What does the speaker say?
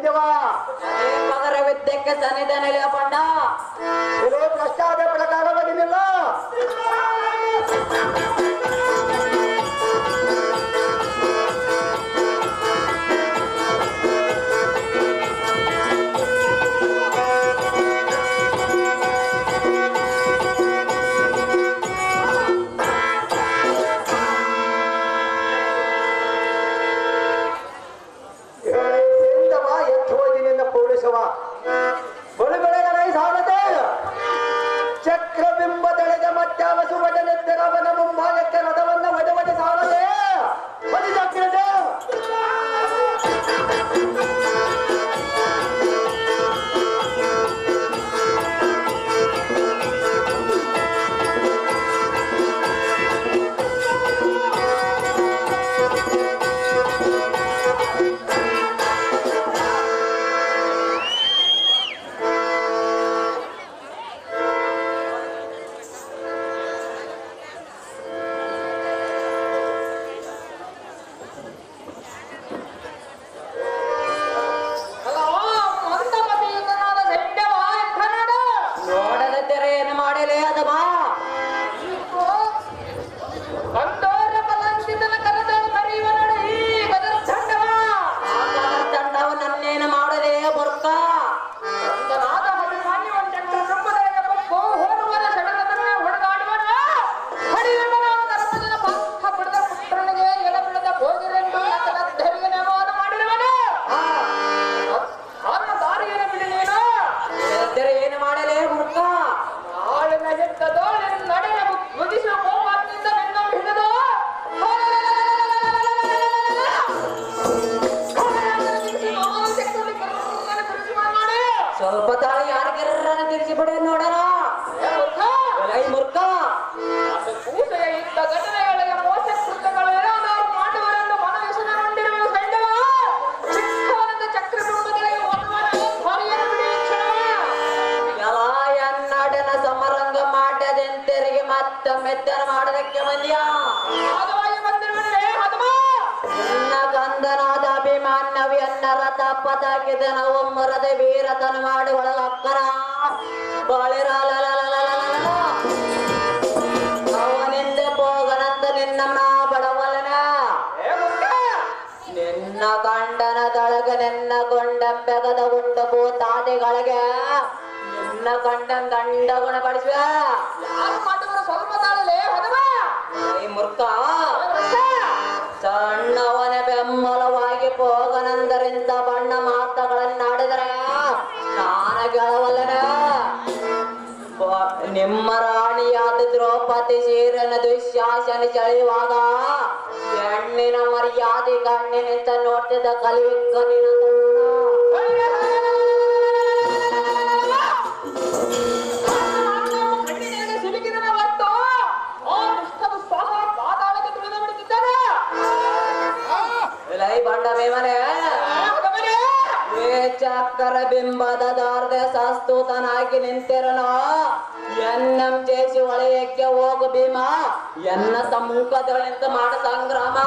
ಸೈನ್ಯವ ಪಗರ ವಿದ್ಯಕ್ಕೆ ಸನ್ನಿಧಾನ horas. ಮಾಡದೆಂತೆರಿಗೆ ಮೆತ್ತರ ಮಾಡದಕ್ಕೆ ಬಂದ್ಯ ನಿನ್ನ ಗಂಧನಾದ ಅಭಿಮಾನ್ಯವಿಯನ್ನ ರಥ ನಾವು ಮರದ ವೀರತನ ಮಾಡಿ ಒಳಗಕ್ಕರ ಬಾಳಿರಲಲಲಲಲಲಲ. ಅವನಿಂದ ಹೋಗನಂತ ನಿನ್ನ ಬಡವಲನ. ನಿನ್ನ ಗಂಡನ ದೊಳಗ ನಿನ್ನ ಗೊಂಡಂಬೆಗದ ಉಂಡ ಭೂತಾದಿಗಳಿಗೆ ನಿನ್ನ ಗಂಡನ ದಂಡ ಗುಣಪಡಿಸುವ. ಸಣ್ಣವನ ಬೆಂಬಲವಾಗಿ ಹೋಗನಂದರಿಂದ ಬಣ್ಣ ಮಾತುಗಳನ್ನಾಡಿದರೆ ನಾನ ಗೆಳವಲ್ಲನ? ನಿಮ್ಮ ರಾಣಿಯಾದ ದ್ರೌಪದಿ ಸೀರನ ದುಶ್ಯಾಸನ ಚಳಿವಾಗ ಹೆಣ್ಣಿನ ಮರ್ಯಾದೆ ಕಣ್ಣಿನಿಂದ ನೋಡ್ತಿದ್ದ ಕಲಿವಿಕ್ಕ ನಿನ್ನ ಏ ಚಕ್ಕರ ಬಿಂಬದ ದಾರ್ದ ಸಸ್ತೂತನಾಗಿ ನಿಂತಿರನ ಎನ್ನಂ చేసి ಒಳೆಯಕ್ಕೆ ಹೋಗು ಭೀಮ. ಎನ್ನ ಸಮ್ಮುಖದೊಳಿಂದ ಮಾಡ ಸಂಗ್ರಾಮ.